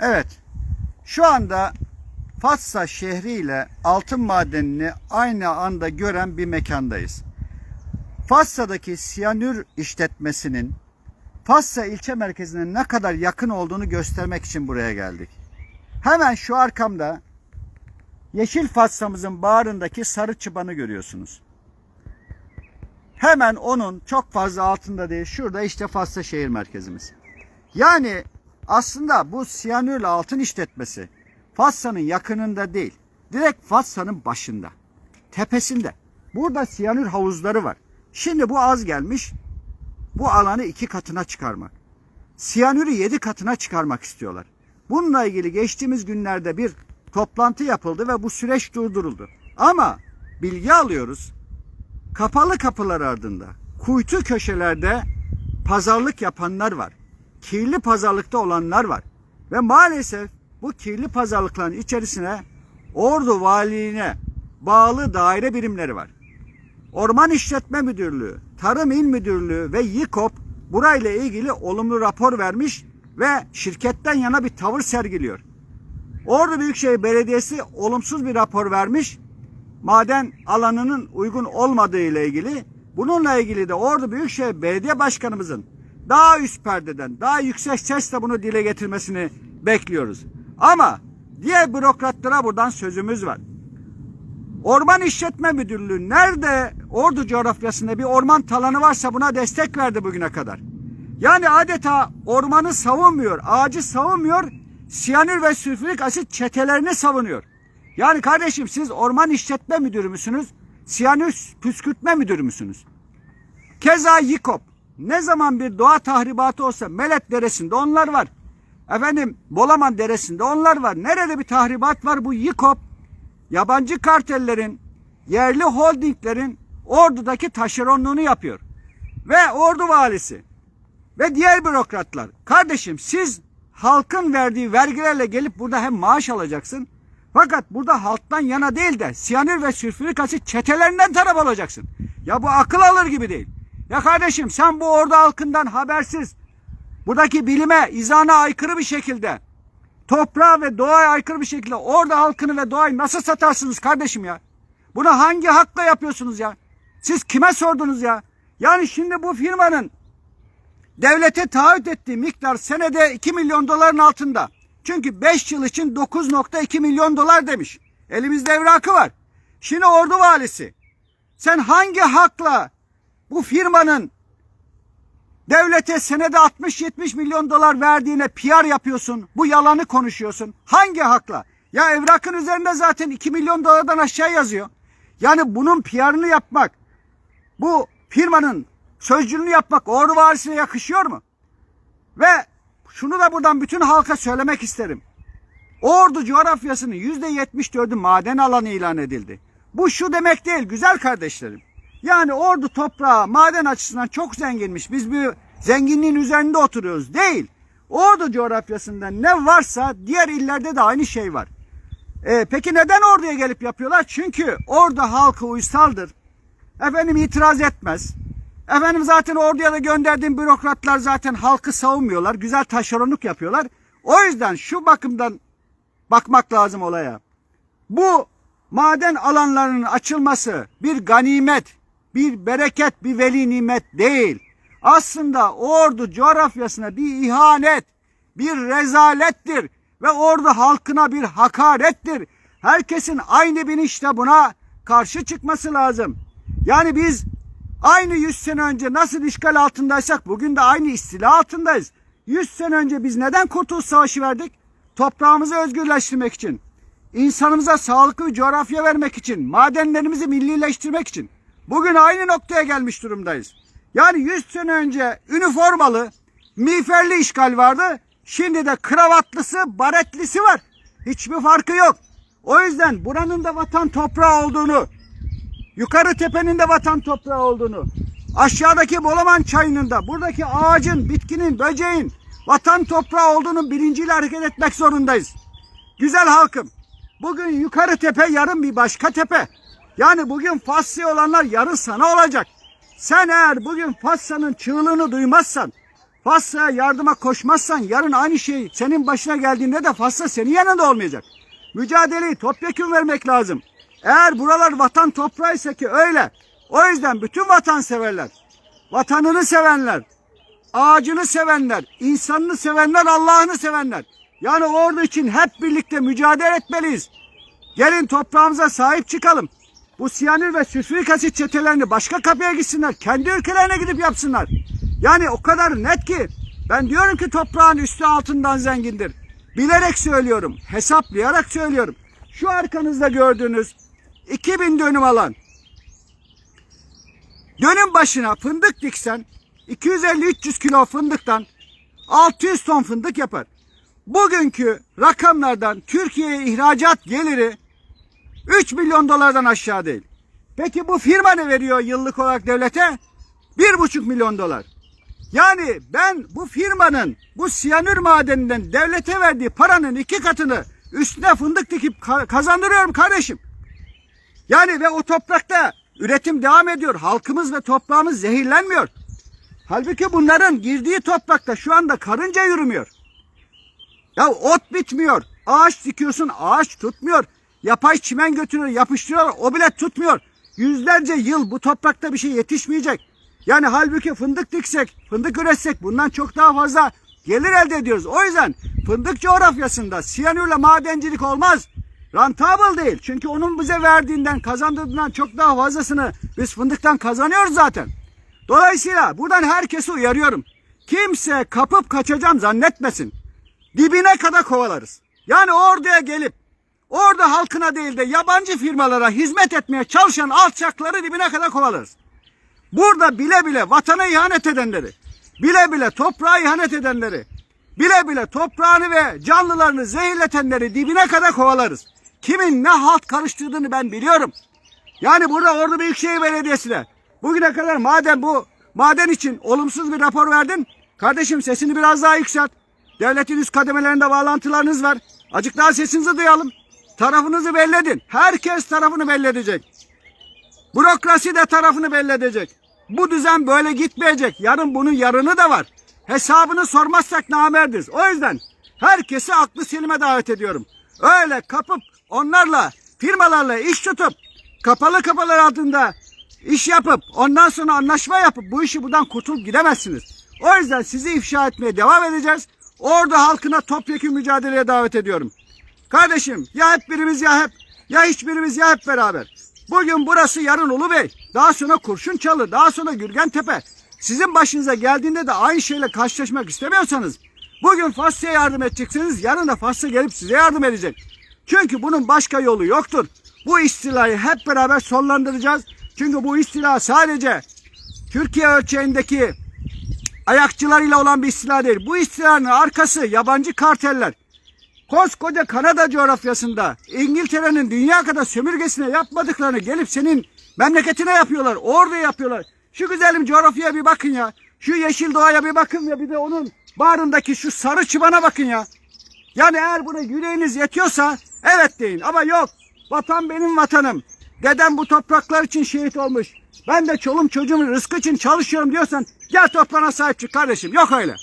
Evet. Şu anda Fatsa şehri ile altın madenini aynı anda gören bir mekandayız. Fatsa'daki siyanür işletmesinin Fatsa ilçe merkezine ne kadar yakın olduğunu göstermek için buraya geldik. Hemen şu arkamda Yeşil Fatsa'mızın bağrındaki sarı çıbanı görüyorsunuz. Hemen onun çok fazla altında değil. Şurada işte Fatsa şehir merkezimiz. Yani aslında bu siyanürle altın işletmesi Fatsa'nın yakınında değil. Direkt Fatsa'nın başında. Tepesinde. Burada siyanür havuzları var. Şimdi bu az gelmiş. Bu alanı iki katına çıkarmak. Siyanürü yedi katına çıkarmak istiyorlar. Bununla ilgili geçtiğimiz günlerde bir toplantı yapıldı ve bu süreç durduruldu. Ama bilgi alıyoruz. Kapalı kapılar ardında, kuytu köşelerde pazarlık yapanlar var. Kirli pazarlıkta olanlar var. Ve maalesef bu kirli pazarlıkların içerisine Ordu Valiliğine bağlı daire birimleri var. Orman İşletme Müdürlüğü, Tarım İl Müdürlüğü ve YİKOP burayla ilgili olumlu rapor vermiş ve şirketten yana bir tavır sergiliyor. Ordu Büyükşehir Belediyesi olumsuz bir rapor vermiş. Maden alanının uygun olmadığı ile ilgili. Bununla ilgili de Ordu Büyükşehir Belediye Başkanımızın daha üst perdeden, daha yüksek sesle bunu dile getirmesini bekliyoruz. Ama diğer bürokratlara buradan sözümüz var. Orman İşletme Müdürlüğü nerede Ordu coğrafyasında bir orman talanı varsa buna destek verdi bugüne kadar. Yani adeta ormanı savunmuyor, ağacı savunmuyor, siyanür ve sülfürik asit çetelerini savunuyor. Yani kardeşim siz orman işletme müdürü müsünüz? Siyanür püskürtme müdürü müsünüz? Keza YİKOP. Ne zaman bir doğa tahribatı olsa Melet Deresi'nde onlar var. Efendim Bolaman Deresi'nde onlar var. Nerede bir tahribat var bu YİKOP? Yabancı kartellerin, yerli holdinglerin ordudaki taşeronluğunu yapıyor. Ve ordu valisi ve diğer bürokratlar. Kardeşim siz halkın verdiği vergilerle gelip burada hem maaş alacaksın. Fakat burada halktan yana değil de siyanür ve sülfürik asit çetelerinden taraf alacaksın. Ya bu akıl alır gibi değil. Ya kardeşim sen bu ordu halkından habersiz buradaki bilime, izana aykırı bir şekilde toprağa ve doğaya aykırı bir şekilde orada halkını ve doğayı nasıl satarsınız kardeşim ya? Bunu hangi hakla yapıyorsunuz ya? Siz kime sordunuz ya? Yani şimdi bu firmanın devlete taahhüt ettiği miktar senede 2 milyon doların altında. Çünkü 5 yıl için 9.2 milyon dolar demiş. Elimizde evrakı var. Şimdi ordu valisi sen hangi hakla bu firmanın devlete senede 60-70 milyon dolar verdiğine PR yapıyorsun. Bu yalanı konuşuyorsun. Hangi hakla? Ya evrakın üzerinde zaten 2 milyon dolardan aşağı yazıyor. Yani bunun PR'ını yapmak, bu firmanın sözcülüğünü yapmak ordu valisine yakışıyor mu? Ve şunu da buradan bütün halka söylemek isterim. Ordu coğrafyasının %74'ü maden alanı ilan edildi. Bu şu demek değil güzel kardeşlerim. Yani ordu toprağı maden açısından çok zenginmiş. Biz bir zenginliğin üzerinde oturuyoruz. Değil. Ordu coğrafyasında ne varsa diğer illerde de aynı şey var. E, peki neden orduya gelip yapıyorlar? Çünkü ordu halkı uysaldır. Efendim itiraz etmez. Efendim zaten orduya da gönderdiğim bürokratlar zaten halkı savunmuyorlar. Güzel taşeronluk yapıyorlar. O yüzden şu bakımdan bakmak lazım olaya. Bu maden alanlarının açılması bir ganimet, bir bereket, bir veli nimet değil. Aslında ordu coğrafyasına bir ihanet, bir rezalettir ve ordu halkına bir hakarettir. Herkesin aynı bilinçle buna karşı çıkması lazım. Yani biz aynı 100 sene önce nasıl işgal altındaysak bugün de aynı istila altındayız. 100 sene önce biz neden Kurtuluş Savaşı verdik? Toprağımızı özgürleştirmek için. insanımıza sağlıklı bir coğrafya vermek için. Madenlerimizi millileştirmek için. Bugün aynı noktaya gelmiş durumdayız. Yani 100 sene önce üniformalı, miğferli işgal vardı. Şimdi de kravatlısı, baretlisi var. Hiçbir farkı yok. O yüzden buranın da vatan toprağı olduğunu, yukarı tepenin de vatan toprağı olduğunu, aşağıdaki Bolaman çayının da buradaki ağacın, bitkinin, böceğin vatan toprağı olduğunun bilinciyle hareket etmek zorundayız. Güzel halkım, bugün yukarı tepe, yarın bir başka tepe. Yani bugün Faslı olanlar yarın sana olacak. Sen eğer bugün Fassa'nın çığlığını duymazsan, Fas'sa yardıma koşmazsan yarın aynı şey senin başına geldiğinde de Fas'sa senin yanında olmayacak. Mücadeleyi topyekun vermek lazım. Eğer buralar vatan toprağıysa ki öyle. O yüzden bütün vatanseverler, vatanını sevenler, ağacını sevenler, insanını sevenler, Allah'ını sevenler. Yani ordu için hep birlikte mücadele etmeliyiz. Gelin toprağımıza sahip çıkalım. Bu siyanür ve sülfürik asit çetelerini başka kapıya gitsinler. Kendi ülkelerine gidip yapsınlar. Yani o kadar net ki ben diyorum ki toprağın üstü altından zengindir. Bilerek söylüyorum, hesaplayarak söylüyorum. Şu arkanızda gördüğünüz 2000 dönüm alan dönüm başına fındık diksen 250-300 kilo fındıktan 600 ton fındık yapar. Bugünkü rakamlardan Türkiye'ye ihracat geliri 3 milyon dolardan aşağı değil. Peki bu firma ne veriyor yıllık olarak devlete? 1,5 milyon dolar. Yani ben bu firmanın bu siyanür madeninden devlete verdiği paranın iki katını üstüne fındık dikip ka- kazandırıyorum kardeşim. Yani ve o toprakta üretim devam ediyor. Halkımız ve toprağımız zehirlenmiyor. Halbuki bunların girdiği toprakta şu anda karınca yürümüyor. Ya ot bitmiyor. Ağaç dikiyorsun ağaç tutmuyor. Yapay çimen götürüyor yapıştırıyor o bile tutmuyor. Yüzlerce yıl bu toprakta bir şey yetişmeyecek. Yani halbuki fındık diksek, fındık üretsek bundan çok daha fazla gelir elde ediyoruz. O yüzden fındık coğrafyasında siyanürle madencilik olmaz. Rentable değil. Çünkü onun bize verdiğinden, kazandırdığından çok daha fazlasını biz fındıktan kazanıyoruz zaten. Dolayısıyla buradan herkesi uyarıyorum. Kimse kapıp kaçacağım zannetmesin. Dibine kadar kovalarız. Yani orduya gelip orada halkına değil de yabancı firmalara hizmet etmeye çalışan alçakları dibine kadar kovalarız. Burada bile bile vatana ihanet edenleri, bile bile toprağa ihanet edenleri, bile bile toprağını ve canlılarını zehirletenleri dibine kadar kovalarız. Kimin ne halt karıştırdığını ben biliyorum. Yani burada Ordu Büyükşehir Belediyesi'ne bugüne kadar madem bu maden için olumsuz bir rapor verdin, kardeşim sesini biraz daha yükselt. Devletin üst kademelerinde bağlantılarınız var. Acık daha sesinizi duyalım. Tarafınızı belli edin. Herkes tarafını belli edecek. Bürokrasi de tarafını belli edecek. Bu düzen böyle gitmeyecek. Yarın bunun yarını da var. Hesabını sormazsak namerdiz. O yüzden herkesi aklı selime davet ediyorum. Öyle kapıp onlarla firmalarla iş tutup kapalı kapılar altında iş yapıp ondan sonra anlaşma yapıp bu işi buradan kurtulup gidemezsiniz. O yüzden sizi ifşa etmeye devam edeceğiz. Orada halkına topyekun mücadeleye davet ediyorum. Kardeşim ya hep birimiz ya hep ya hiçbirimiz ya hep beraber. Bugün burası yarın Ulubey. Daha sonra Kurşunçalı, daha sonra Gürgentepe. Sizin başınıza geldiğinde de aynı şeyle karşılaşmak istemiyorsanız bugün Fas'ya yardım edeceksiniz, yarın da Fas'a gelip size yardım edecek. Çünkü bunun başka yolu yoktur. Bu istilayı hep beraber sonlandıracağız. Çünkü bu istila sadece Türkiye ölçeğindeki ayakçılarıyla olan bir istila değil. Bu istilanın arkası yabancı karteller. Koskoca Kanada coğrafyasında İngiltere'nin dünya kadar sömürgesine yapmadıklarını gelip senin memleketine yapıyorlar. Orada yapıyorlar. Şu güzelim coğrafyaya bir bakın ya. Şu yeşil doğaya bir bakın ya bir de onun bağrındaki şu sarı çıbana bakın ya. Yani eğer buna yüreğiniz yetiyorsa evet deyin ama yok. Vatan benim vatanım. Dedem bu topraklar için şehit olmuş. Ben de çolum çocuğumun rızkı için çalışıyorum diyorsan gel toprağına sahip çık kardeşim. Yok öyle.